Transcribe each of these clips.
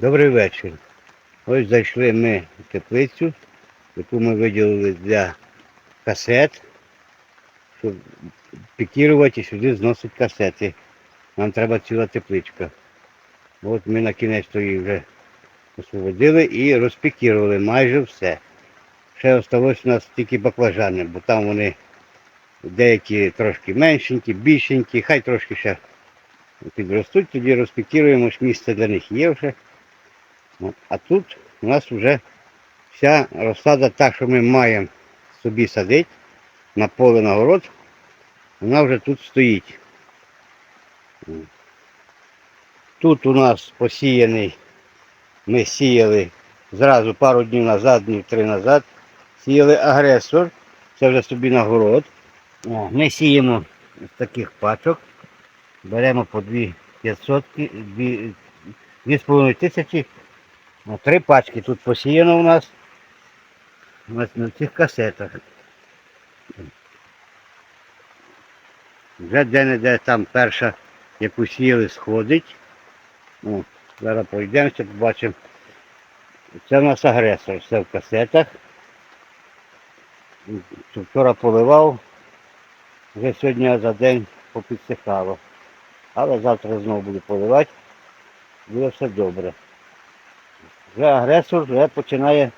Добрий вечір. Ось зайшли ми в теплицю, яку ми виділили для касет, щоб пікірувати і сюди зносить касети. Нам треба ціла тепличка. От ми на кінець її вже освободили і розпікірували майже все. Ще залишилось у нас тільки баклажани, бо там вони деякі трошки меншенькі, більшенькі, хай трошки ще підростуть, тоді розпікіруємо, місце для них є вже. Ну, А тут у нас вже вся розсада та, що ми маємо собі садити на поле на город, вона вже тут стоїть. Тут у нас посіяний, ми сіяли зразу пару днів назад, днів три назад, сіяли агресор, це вже собі на город. Ми сіємо з таких пачок, беремо по 2500, 2,5 тисячі Ну, три пачки тут посіяно у нас. На цих касетах. Вже де-не-де там перша, яку сіяли, сходить. О, зараз пройдемося, побачимо. Це у нас агресор, все в касетах. Вчора поливав, вже сьогодні за день попідсихало. Але завтра знову буду поливати. Буде все добре вже агресор вже починає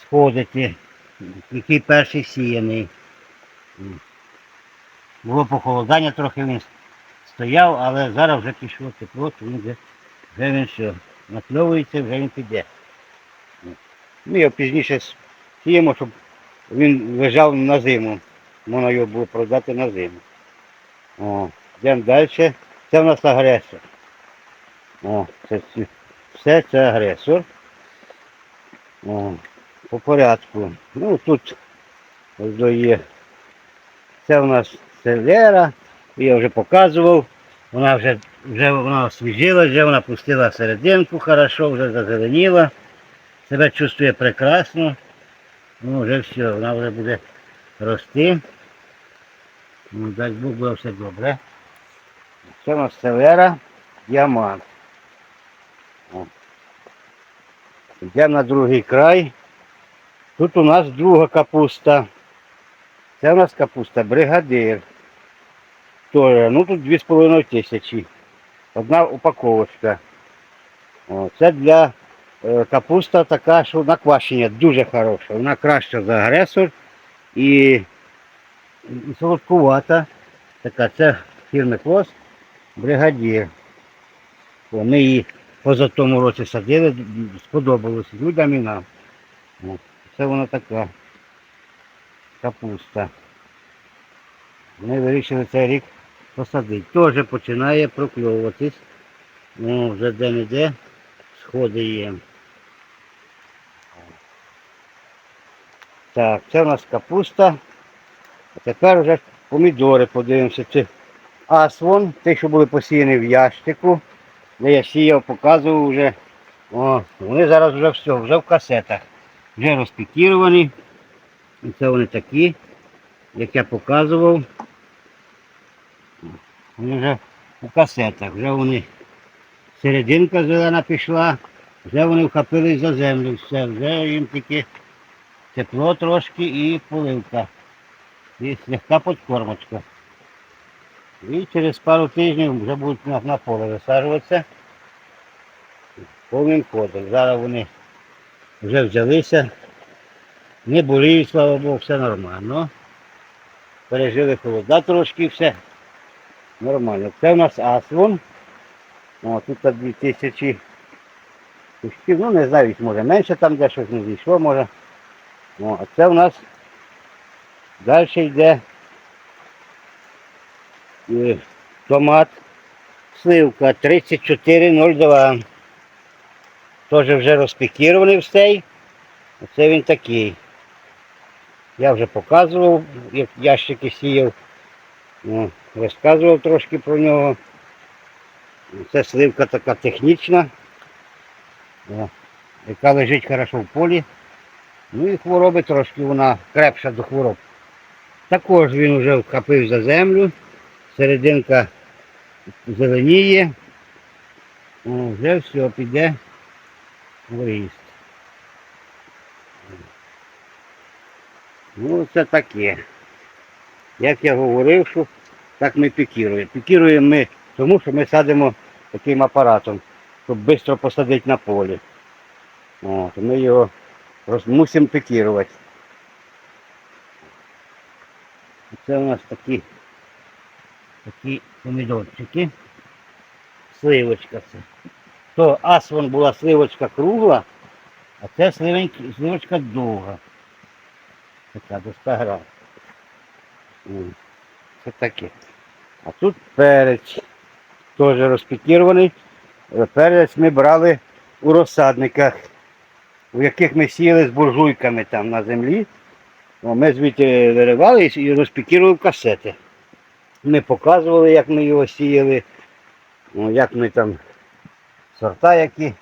сходити, який перший сіяний. Було похолодання, трохи він стояв, але зараз вже пішло тепло, він вже, вже він все, накльовується, вже він піде. Ми його пізніше сіємо, щоб він лежав на зиму. Можна його було продати на зиму. О, йдемо далі. Це в нас агресор. О, це все це агресор. О, по порядку. Ну тут є. Це у нас селера, я вже показував. Вона вже вже вона освіжила, вже вона пустила серединку хорошо, вже зазеленіла. Себе чувствує прекрасно. Ну вже все, вона вже буде рости. Ну, дай Бог буде все добре. Це у нас селера, діамант. О. Йдемо на другий край. Тут у нас друга капуста. Це у нас капуста бригадир. Тоже, ну тут 2,5 тисячі. Одна упаковочка. О, це для е, капуста така, що на квашення дуже хороша. Вона краща за агресор і, і солодкувата. Така, це фірми Клос бригадір. О, Ми її поза тому році садили, сподобалось людям і нам. Це вона така капуста. Ми вирішили цей рік посадити. Теж починає прокльовуватись. Ну, вже де-не-де сходи є. Так, це у нас капуста. А тепер вже помідори подивимося. Це асвон, ті, що були посіяні в ящику де я сіяв, показував вже. О, вони зараз вже все, вже в касетах. Вже розпікіровані. І це вони такі, як я показував. Вони вже у касетах, вже вони серединка зелена пішла, вже вони вхопились за землю, все, вже їм тільки тепло трошки і поливка. І слегка подкормочка. І через пару тижнів вже будуть на, на поле висаджуватися повним ходом. Зараз вони вже взялися. Не боліють, слава Богу, все нормально. Пережили холода трошки все. Нормально. Це у нас аслон. О, тут 2000 кущів. Ну не знаю, може менше там де щось не зійшло, може. О, а це у нас далі йде томат, сливка 3402. Теж вже розпікірований все. Оце він такий. Я вже показував, як ящики сіяв. Ну, розказував трошки про нього. Це сливка така технічна, яка лежить хорошо в полі. Ну і хвороби трошки вона крепша до хвороб. Також він вже вхопив за землю, серединка зеленіє. Вже все, піде Лист. Ну, це таке. Як я говорив, що так ми пікіруємо. Пікіруємо ми тому, що ми садимо таким апаратом, щоб швидко посадити на полі. От, ми його роз- мусимо пікірувати. Це у нас такі, такі помідорчики. Сливочка це. То асвон була сливочка кругла, а це сливочка довга. Така до 100 грам. Це таке. А тут перець теж розпікірований. Перець ми брали у розсадниках, у яких ми сіяли з буржуйками там на землі. Ми звідти виривали і розпікірували касети. Ми показували, як ми його сіяли, ну, як ми там сорта які.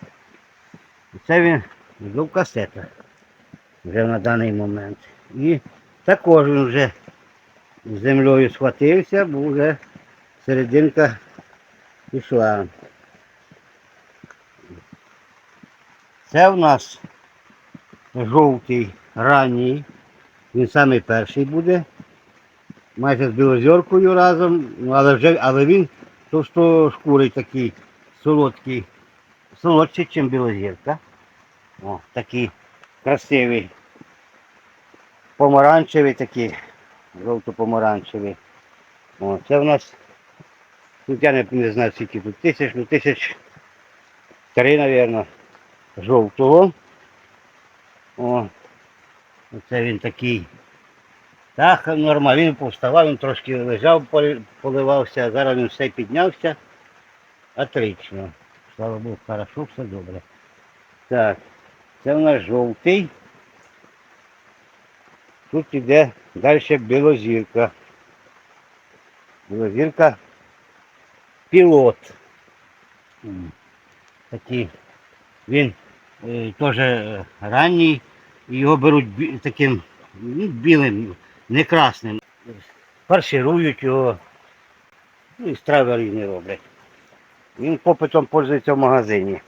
Це він в касетах вже на даний момент. І також він вже з землею схватився, бо вже серединка пішла. Це в нас жовтий ранній. Він самий перший буде. Майже з білозіркою разом, ну, але вже, але він товстошкурий такий, солодкий, солодший, ніж білозірка. О, такий красивий. Помаранчевий такий, жовто-помаранчевий. О, це в нас, тут я не, не знаю скільки тут тисяч, ну тисяч три, мабуть, жовтого. О, оце він такий. Так, нормально, він повставав, він трошки лежав, поливався, зараз він все піднявся. Отлично. Слава Богу, хорошо, все добре. Так, це у нас жовтий. Тут іде далі білозірка. Білозірка пілот. Такий. Він е, теж ранній. Його беруть бі- таким ну, білим, не красним. Фарширують його. Ну і страви різні роблять. Він попитом пользується в магазині.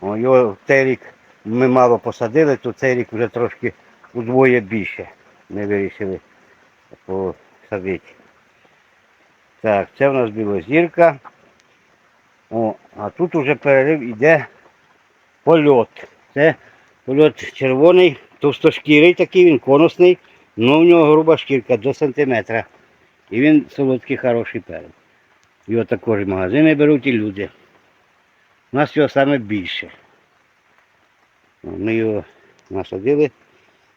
О, його цей рік ми мало посадили, то цей рік вже трошки удвоє більше. Ми вирішили посадити. Так, це в нас білозірка. О, а тут уже перерив іде польот. Це польот червоний, товстошкірий такий, він конусний, але в нього груба шкірка до сантиметра. І він солодкий, хороший перець. Його також магазини беруть і люди. У нас його саме більше. Ми його насадили.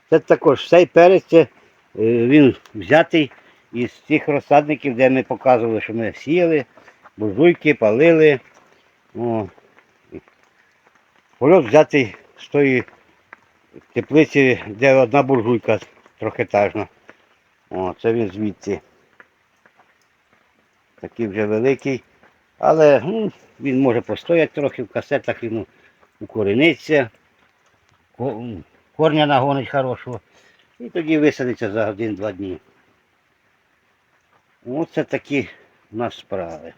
Це також цей перець, е, він взятий із тих розсадників, де ми показували, що ми сіяли, буржуйки, палили. О. Польот взятий з тої теплиці, де одна буржуйка трьохетажна. О, це він звідси. Такий вже великий. Але ну, він може постояти трохи в касетах, йому укорениться, корня нагонить хорошого. І тоді висадиться за один-два дні. Оце такі у нас справи.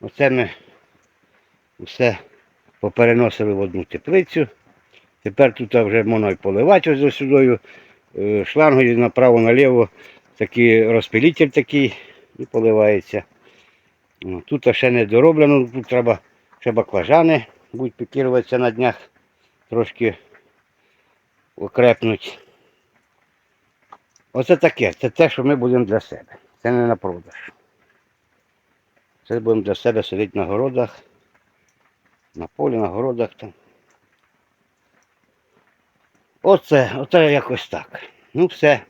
Оце ми все попереносили в одну теплицю. Тепер тут вже можна й поливати ось сюди шлангою направо-наліво такий розпилитель такий і поливається. Тут ще не дороблено, тут треба ще баклажани будуть пікіруватися на днях, трошки окрепнуть. Оце таке, це те, що ми будемо для себе. Це не на продаж. Це будемо для себе сидіти на городах, на полі, на городах там. Оце, оце якось так. Ну все.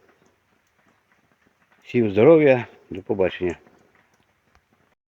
Всім здоров'я, до побачення.